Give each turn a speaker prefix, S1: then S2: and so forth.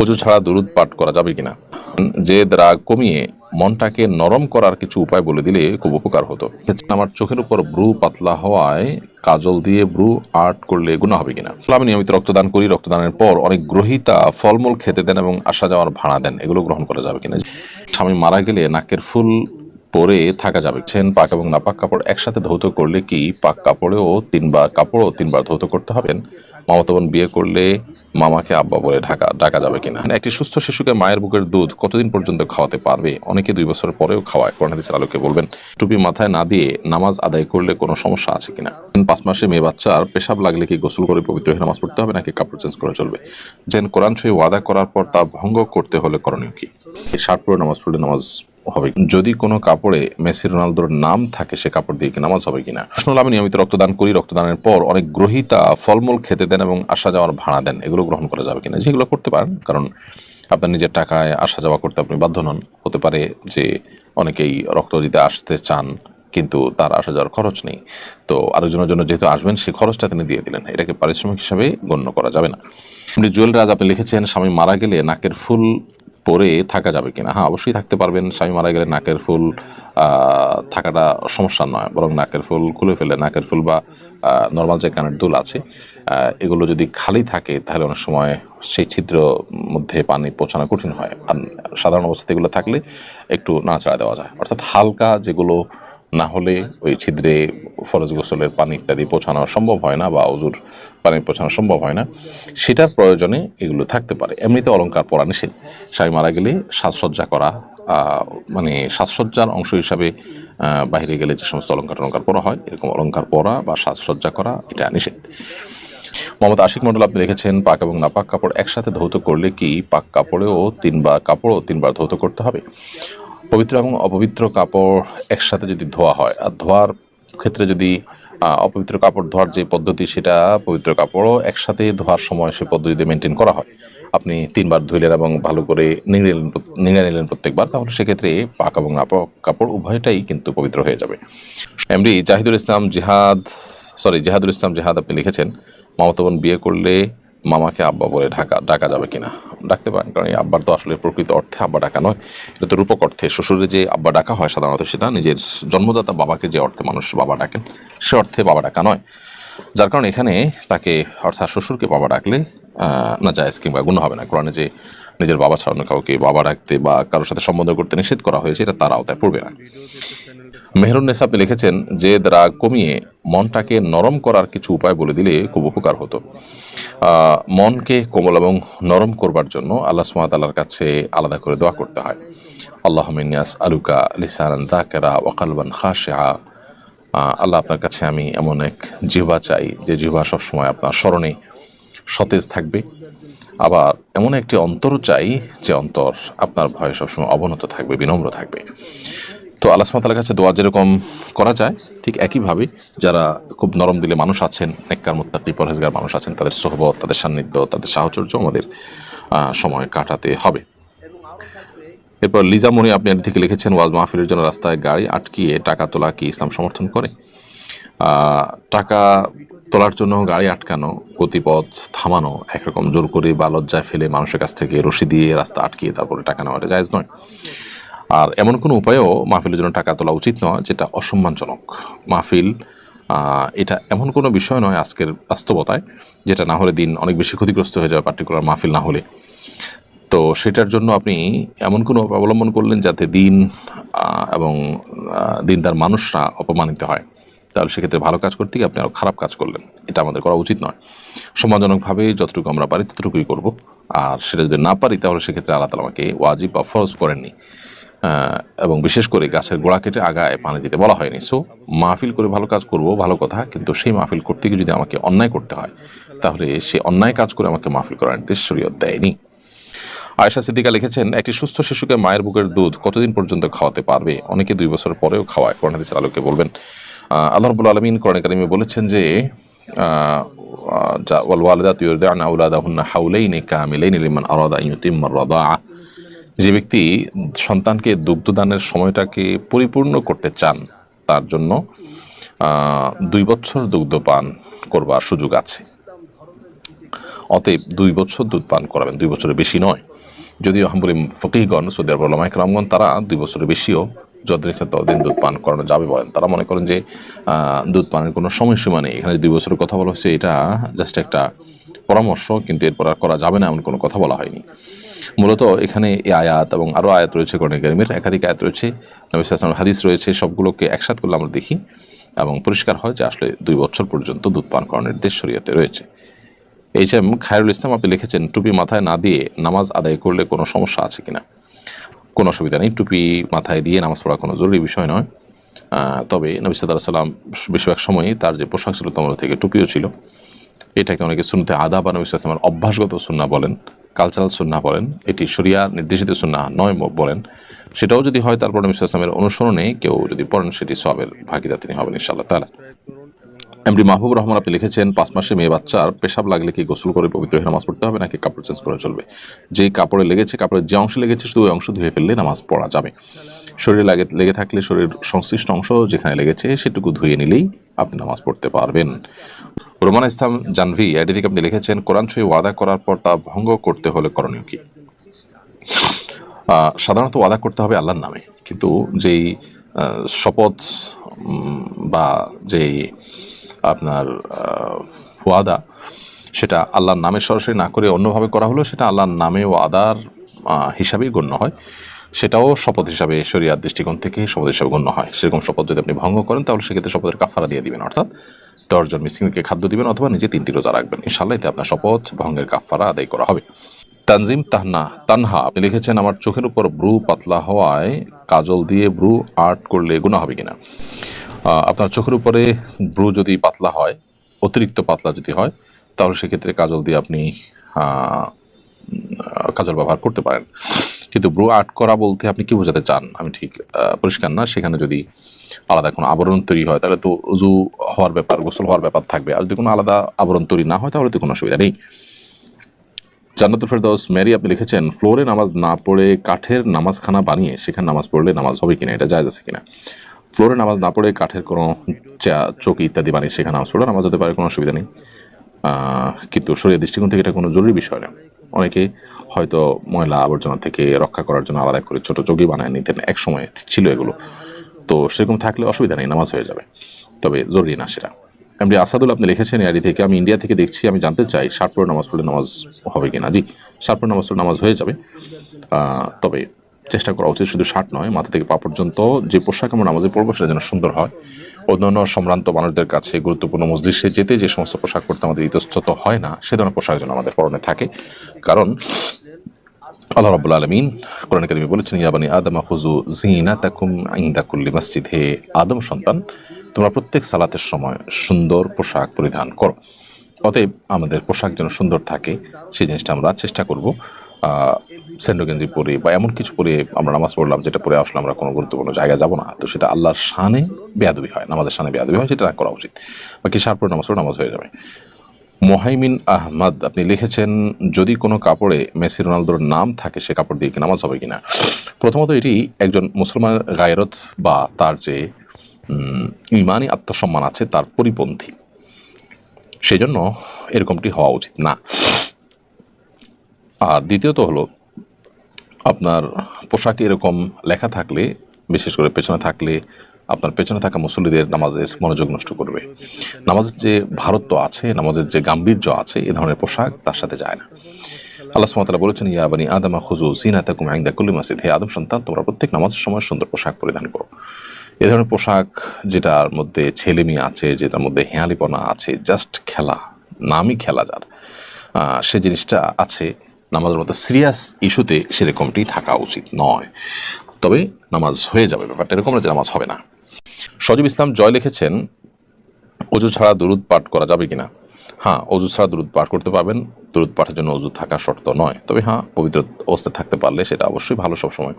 S1: অজু ছাড়া দুরুদ পাঠ করা যাবে কিনা? যে রাগ কমিয়ে মনটাকে নরম করার কিছু উপায় বলে দিলে খুব উপকার হতো। আমার চোখের উপর ব্রু পাতলা হওয়ায় কাজল দিয়ে ব্রু আর্ট করলে গুণা হবে কিনা? আমি নিয়মিত রক্তদান করি, রক্তদানের পর অনেক গ্রহিতা ফলমূল খেতে দেন এবং আসা যাওয়ার ভাড়া দেন। এগুলো গ্রহণ করা যাবে কিনা? স্বামী মারা গেলে নাকের ফুল পরে থাকা যাবে। ছেন পাক এবং নাপাক কাপড় একসাথে ধৌত করলে কি পাক কাপড়েও তিনবার কাপড়ও তিনবার ধৌত করতে হবে? মামাতো বোন বিয়ে করলে মামাকে আব্বা বলে ঢাকা, ডাকা যাবে কিনা? একটি সুস্থ শিশুকে মায়ের বুকের দুধ কতদিন পর্যন্ত খাওয়াতে পারবে? অনেকে দুই বছর পরেও খাওয়ায়, কোরআন হাদিসের আলোকে বলবেন। টুপি মাথায় না দিয়ে নামাজ আদায় করলে কোনো সমস্যা আছে কিনা? পাঁচ মাসে মেয়ে বাচ্চার পেশাব লাগলে কি গোসল করে পবিত্র হয়ে নামাজ পড়তে হবে নাকি কাপড় চেঞ্জ করে চলবে? যেন কোরআন ছুঁয়ে ওয়াদা করার পর তা ভঙ্গ করতে হলে করণীয় কি? শার্ট পরে নামাজ পড়লে নামাজ হবে। যদি কোনো কাপড়ে মেসি রোনালদোর নাম থাকে সে কাপড় দিয়ে কি নামাজ হবে কিনা? প্রশ্ন হলো, আমি নিয়মিত রক্তদান করি রক্তদানের পর অনেক গ্রহিতা ফলমূল খেতে দেন এবং আসা যাওয়ার ভাড়া দেন। এগুলো গ্রহণ করা যাবে কিনা? যেগুলো করতে পারেন কারণ আপনার নিজের টাকায় আসা যাওয়া করতে আপনি বাধ্য নন। হতে পারে যে অনেকেই রক্ত দিতে আসতে চান কিন্তু তার আসা যাওয়ার খরচ নেই। তো আরেকজনের জন্য যেহেতু আসবেন সেই খরচটা তিনি দিয়ে দিলেন। এটাকে পারিশ্রমিক হিসাবে গণ্য করা যাবে না। জুয়েল রাজ আপনি লিখেছেন স্বামী মারা গেলে নাকের ফুল পরে থাকা যাবে কিনা। হ্যাঁ অবশ্যই থাকতে পারবেন। স্বামী মারা গেলে নাকের ফুল থাকাটা সমস্যা নয়, বরং নাকের ফুল খুলে ফেলে, নাকের ফুল বা নর্মাল যে কানের দুল আছে এগুলো যদি খালি থাকে, তাহলে অনেক সময় সেই ছিদ্র মধ্যে পানি পৌঁছানো কঠিন হয়। আর সাধারণ অবস্থাতে এগুলো থাকলে একটু নাড়াচাড়া দেওয়া যায়। অর্থাৎ হালকা যেগুলো না হলে ওই ছিদ্রে ফরজ গোসলের পানি ইত্যাদি পৌঁছানো সম্ভব হয় না বা অজুর পানি পৌঁছানো সম্ভব হয় না, সেটার প্রয়োজনে এগুলো থাকতে পারে। এমনিতে অলংকার পরা নিষেধ। স্বামী মারা গেলে সাজসজ্জা করা মানে সাজসজ্জার অংশ হিসাবে বাইরে গেলে যে সমস্ত অলংকার অলঙ্কার পরা হয়, এরকম অলংকার পরা বা সাজসজ্জা করা, এটা নিষেধ। মোহাম্মদ আশিক মন্ডল আপনি লিখেছেন পাক এবং নাপাক কাপড় একসাথে ধৌত করলে কি পাক কাপড়েও তিনবার, কাপড়ও তিনবার ধৌত করতে হবে? পবিত্র এবং অপবিত্র কাপড় একসাথে যদি ধোয়া হয়, আর ধোয়ার ক্ষেত্রে যদি অপবিত্র কাপড় ধোয়ার যে পদ্ধতি, সেটা পবিত্র কাপড়ও একসাথে ধোয়ার সময় সে পদ্ধতিতে মেনটেন করা হয়। আপনি তিনবার ধুইলেন এবং ভালো করে নিংড়ে নিলেন প্রত- নিংড়ে নিলেন প্রত্যেকবার, তাহলে সেক্ষেত্রে পাক এবং নাপাক কাপড় উভয়টাই কিন্তু পবিত্র হয়ে যাবে। এমনি জাহিদুল ইসলাম জিহাদ, সরি, জাহাদুল ইসলাম জিহাদ আপনি লিখেছেন, মামাতো বোন বিয়ে করলে মামাকে আব্বা বলে ঢাকা, ডাকা যাবে কিনা? ডাকতে পারেন, কারণ এই আব্বার তো আসলে প্রকৃত অর্থে আব্বা ডাকা নয়। এটা তো রূপক অর্থে। শ্বশুরে যে আব্বা ডাকা হয় সাধারণত সেটা নিজের জন্মদাতা বাবাকে যে অর্থে মানুষ বাবা ডাকেন, সে অর্থে বাবা ডাকা নয়। যার কারণে এখানে তাকে, অর্থাৎ শ্বশুরকে বাবা ডাকলে না জায়েজ কিংবা গুণ হবে না। কোরআনে যে নিজের বাবা ছাড়ানো কাউকে বাবা ডাকতে বা কারোর সাথে সম্বন্ধ করতে নিষেধ করা হয়েছে, এটা তার আওতায় পড়বে না। মেহরুন্নেসা আপনি লিখেছেন, যে রাগ কমিয়ে মনটাকে নরম করার কিছু উপায় বলে দিলে খুব উপকার হতো। মনকে কোমল এবং নরম করবার জন্য আল্লাহ সুমাতাল্লার কাছে আলাদা করে দোয়া করতে হয়। আল্লাহ মিনিয়াস আলুকা লিসানান দাকেরা ওয়াকালবান খাশা আল্লাহ আপনার কাছে আমি এমন এক জিহ্বা চাই, যে জিহ্বা সবসময় আপনার স্মরণে সতেজ থাকবে। আবার এমন একটি অন্তর চাই যে অন্তর আপনার ভয়ে সবসময় অবনত থাকবে, বিনম্র থাকবে। তো আল্লাহ সুমাতার কাছে দোয়া যেরকম করা যায়, ঠিক একইভাবে যারা খুব নরম দিলে মানুষ আছেন, নেককার, মোত্তাকি, পরহেজগার মানুষ আছেন, তাদের সোহবত, তাদের সান্নিধ্য, তাদের সাহচর্য আমাদের সময় কাটাতে হবে। এরপর লিজা মনি আপনি এর থেকে লিখেছেন, ওয়াজ মাহফিলের জন্য রাস্তায় গাড়ি আটকিয়ে টাকা তোলা কি ইসলাম সমর্থন করে? টাকা তোলার জন্য গাড়ি আটকানো, গতিপথ থামানো, একরকম জোর করে বা লজ্জায় ফেলে মানুষের কাছ থেকে রশি দিয়ে রাস্তা আটকিয়ে তারপরে টাকা নেওয়াটা জায়েজ নয়। আর এমন কোনো উপায়ও মাহফিলের জন্য টাকা তোলা উচিত নয় যেটা অসম্মানজনক। মাহফিল এটা এমন কোনো বিষয় নয় আজকের বাস্তবতায় যেটা না হলে দিন অনেক বেশি ক্ষতিগ্রস্ত হয়ে যাবে পার্টিকুলার মাহফিল না হলে। তো সেটার জন্য আপনি এমন কোনো অবলম্বন করলেন যাতে দিন এবং দিনদার মানুষরা অপমানিত হয়? তাহলে সেক্ষেত্রে ভালো কাজ করতে গিয়ে আপনি আরও খারাপ কাজ করলেন। এটা আমাদের করা উচিত নয়। সম্মানজনকভাবে যতটুকু আমরা পারি ততটুকুই করব। আর সেটা যদি না পারি, তাহলে সেক্ষেত্রে আল্লাহ তালা আমাকে ওয়াজিব বা ফরজ করেননি। এবং বিশেষ করে গাছের গোড়া কেটে আগায় পানি দিতে বলা হয়নি। সো মাহফিল করে ভালো কাজ করব, ভালো কথা। কিন্তু সেই মাহফিল করতে গিয়ে যদি আমাকে অন্যায় করতে হয়, তাহলে সেই অন্যায় কাজ করে আমাকে মাহফিল করার নির্দেশ দেয়নি। আয়েশা সিদ্দিকা লিখেছেন, একটি সুস্থ শিশুকে মায়ের বুকের দুধ কতদিন পর্যন্ত খাওয়াতে পারবে? অনেকে দুই বছর পরেও খাওয়ায়। কোরআন হাদিসের আলোকে বলবেন আল্লাহ আলমিন কোরআন কারিমে বলেছেন যে যা- ব্যক্তি সন্তানকে দুগ্ধদানের সময়টাকে পরিপূর্ণ করতে চান, তার জন্য দুই বছর দুগ্ধপান করবার সুযোগ আছে। অতএব দুই বছর দুধ পান করাবেন, দুই বছরের বেশি নয়। যদিও হাম্বলি ফকিহগণ, সৌদি আরব ওলামায়ে কেরামগণ, তারা দুই বছরের বেশিও যতদিন ইচ্ছা ততদিন দুধ পান করানো যাবে বলেন। তারা মনে করেন যে দুধ পানের কোনো সময়সীমা নেই। এখানে দুই বছরের কথা বলা হচ্ছে এটা জাস্ট একটা পরামর্শ, কিন্তু এরপর আর করা যাবে না এমন কোনো কথা বলা হয়নি। মূলত এখানে এই আয়াত এবং আরও আয়াত রয়েছে কোরআন কারিমের, একাধিক আয়াত রয়েছে, নবী সাল্লাল্লাহু আলাইহি ওয়াসাল্লামের হাদিস রয়েছে, সবগুলোকে একসাথ করলে আমরা দেখি এবং পরিষ্কার হয় যে আসলে দুই বছর পর্যন্ত দুধ পান করানোর নির্দেশ শরীয়তে রয়েছে। এইচ এম খায়রুল ইসলাম, আপনি লিখেছেন, টুপি মাথায় না দিয়ে নামাজ আদায় করলে কোনো সমস্যা আছে কিনা? কোনো অসুবিধা নেই, টুপি মাথায় দিয়ে নামাজ পড়া কোনো জরুরি বিষয় নয়। তবে নবী আলাইহি সাল্লাম বেশিরভাগ সময়ই তার যে পোশাক ছিল তোমরা থেকে টুপিও ছিল। এটাকে অনেকে শুনতে আদা বা নবী সাল্লামের অভ্যাসগত সুন্না বলেন কালচারাল সুন্না বলেন, এটি সরিয়া নির্দেশিত সুন্না নয় বলেন। সেটাও যদি হয়, তারপর নবী সাল্লামের অনুসরণে কেউ যদি পড়েন, সেটি সবের ভাগিদার তিনি হবেন ইনশাআল্লাহ তাআলা। এমডি মাহবুব রহমান, আপনি লিখেছেন, পাঁচ মাসে মেয়ে বাচ্চার পেশাব লাগলে কি গোসল করে পবিত্র হয়ে নামাজ পড়তে হবে নাকি কাপড় চেঞ্জ করে চলবে? যে কাপড়ে লেগেছে কাপড়ের যে অংশ লেগেছে, শুধু ওই অংশ ধুয়ে ফেললে নামাজ পড়া যাবে। শরীরে লাগে, লেগে থাকলে শরীর সংশ্লিষ্ট অংশ যেখানে লেগেছে, সেটুকু ধুয়ে নিলেই আপনি নামাজ পড়তে পারবেন। রোমান ইসলাম জানভি আইডি থেকে আপনি লিখেছেন, কোরআন ছবি ওয়াদা করার পর তা ভঙ্গ করতে হলে করণীয় কি? সাধারণত ওয়াদা করতে হবে আল্লাহর নামে, কিন্তু যেই শপথ বা যেই আপনার ওয়াদা, সেটা আল্লাহর নামে সরাসরি না করে অন্যভাবে করা হলো সেটা আল্লাহর নামে ওয়াদার হিসাবেই গণ্য হয়। সেটাও শপথ হিসাবে শরিয়ার দৃষ্টিকোণ থেকে শপথ হিসাবে গণ্য হয়। সেরকম শপথ যদি আপনি ভঙ্গ করেন, তাহলে সেক্ষেত্রে শপথের কাফারা দিয়ে দিবেন, অর্থাৎ দশজন মিসকিনকে খাদ্য দিবেন অথবা নিজে তিনটি রোজা রাখবেন। ইনশাল্লাহ এতে আপনার শপথ ভঙ্গের কাফারা আদায় করা হবে। তানজিম তাহনা, তানহা, আপনি লিখেছেন, আমার চোখের উপর ব্রু পাতলা হওয়ায় কাজল দিয়ে ব্রু আর্ট করলে গুণা হবে কিনা? আপনার চোখের উপরে ব্রু যদি পাতলা হয়, অতিরিক্ত পাতলা যদি হয়, তাহলে সেক্ষেত্রে কাজল দিয়ে আপনি কাজল ব্যবহার করতে পারেন। কিন্তু ব্রু আর্ট করা বলতে আপনি কি বোঝাতে চান? আমি ঠিক পরিষ্কার না। সেখানে যদি আলাদা কোনো আবরণ তৈরি হয়, তাহলে তো উজু হওয়ার ব্যাপার, গোসল হওয়ার ব্যাপার থাকবে। আর যদি কোনো আলাদা আবরণ তৈরি না হয়, তাহলে তো কোনো অসুবিধা নেই। জান্নাতুল ফেরদৌস ম্যারি আপনি লিখেছেন, ফ্লোরে নামাজ না পড়ে কাঠের নামাজখানা বানিয়ে সেখানে নামাজ পড়লে নামাজ হবে কিনা? এটা জায়জ আছে কিনা? ফ্লোরে নামাজ না পড়ে কাঠের কোনো চা- চৌকি ইত্যাদি বানিয়ে সেখানে নামাজ পড়লে নামাজ হতে পারে, কোনো অসুবিধা নেই। কিন্তু শরীরের দৃষ্টিকোণ থেকে এটা কোনো জরুরি বিষয় না। অনেকে হয়তো ময়লা আবর্জনা থেকে রক্ষা করার জন্য আলাদা করে ছোট চৌকি বানায় নিতেন এক সময় ছিল এগুলো। তো সেরকম থাকলে অসুবিধা নেই, নামাজ হয়ে যাবে। তবে জরুরি না সেটা। এমনি আসাদুল আপনি লিখেছেন এআরি থেকে, আমি ইন্ডিয়া থেকে দেখছি, আমি জানতে চাই ষাট নামাজ পড়লে নামাজ হবে কিনা। জি, ষাট নামাজ পড়লে নামাজ হয়ে যাবে। তবে চেষ্টা করা উচিত, শুধু শার্ট নয়, মাথা থেকে পা পর্যন্ত যে পোশাক আমরা নামাজে পড়ব সেটা যেন সুন্দর হয়। অন্যান্য সম্ভ্রান্ত মানুষদের কাছে গুরুত্বপূর্ণ মসজিদে যেতে যে সমস্ত পোশাক পরতে আমাদের ইতস্তত হয় না, সে ধরনের পোশাক যেন আমাদের পরনে থাকে। কারণ আল্লাহ রাব্বুল আলমিন কোরআন কারিমে বলেছেন ইয়াবানি আদম খুজু জিনাতাকুম ইনদা কুল্লি মসজিদ। হে আদম সন্তান, তোমরা প্রত্যেক সালাতের সময় সুন্দর পোশাক পরিধান করো। অতএব আমাদের পোশাক যেন সুন্দর থাকে, সেই জিনিসটা আমরা চেষ্টা করব। সেন্ডো গেঞ্জি পরে বা এমন কিছু পরে আমরা নামাজ পড়লাম, যেটা পরে আসলে আমরা কোনো গুরুত্বপূর্ণ জায়গায় যাব না। তো সেটা আল্লাহর শানে বেয়াদবি হয়, নামাজের শানে বেয়াদবি হয়, সেটা করা উচিত। বাকি সার পরে নামাজ নামাজ হয়ে যাবে। মোহাইমিন আহমদ, আপনি লিখেছেন, যদি কোনো কাপড়ে মেসি রোনালদোর নাম থাকে, সে কাপড় দিয়ে কি নামাজ হবে কিনা? প্রথমত এটি একজন মুসলমানের গায়রত বা তার যে ইমানি আত্মসম্মান আছে, তার পরিপন্থী। সেই জন্য এরকমটি হওয়া উচিত না। আর দ্বিতীয়ত হলো, আপনার পোশাকে এরকম লেখা থাকলে, বিশেষ করে পেছনে থাকলে, আপনার পেছনে থাকা মুসল্লিদের নামাজের মনোযোগ নষ্ট করবে। নামাজের যে ভারত্ব আছে, নামাজের যে গাম্ভীর্য আছে, এ ধরনের পোশাক তার সাথে যায় না। আল্লাহ সুমতালা বলেছেন, ইয়া বানি আদামা খুজু সিনা তাকুম আইন্দা কুল্লি মসজিদ। হে আদম সন্তান, তোমরা প্রত্যেক নামাজের সময় সুন্দর পোশাক পরিধান করো। এ ধরনের পোশাক যেটার মধ্যে ছেলে মেয়ে আছে, যেটার মধ্যে হেয়ালিপনা আছে জাস্ট খেলা, নামই খেলা যার। সে জিনিসটা আছে নামাজের মতো সিরিয়াস ইস্যুতে সেরকমটি থাকা উচিত নয়। তবে নামাজ হয়ে যাবে, ব্যাপারটা এরকম না যে নামাজ হবে না। সজীব ইসলাম জয় লিখেছেন অজু ছাড়া দুরুদ পাঠ করা যাবে কিনা? হ্যাঁ অজু ছাড়া দুরুদ পাঠ করতে পারবেন। দুরুদ পাঠের জন্য অজু থাকা শর্ত নয়। তবে হ্যাঁ পবিত্র অবস্থায় থাকতে পারলে সেটা অবশ্যই ভালো সবসময়।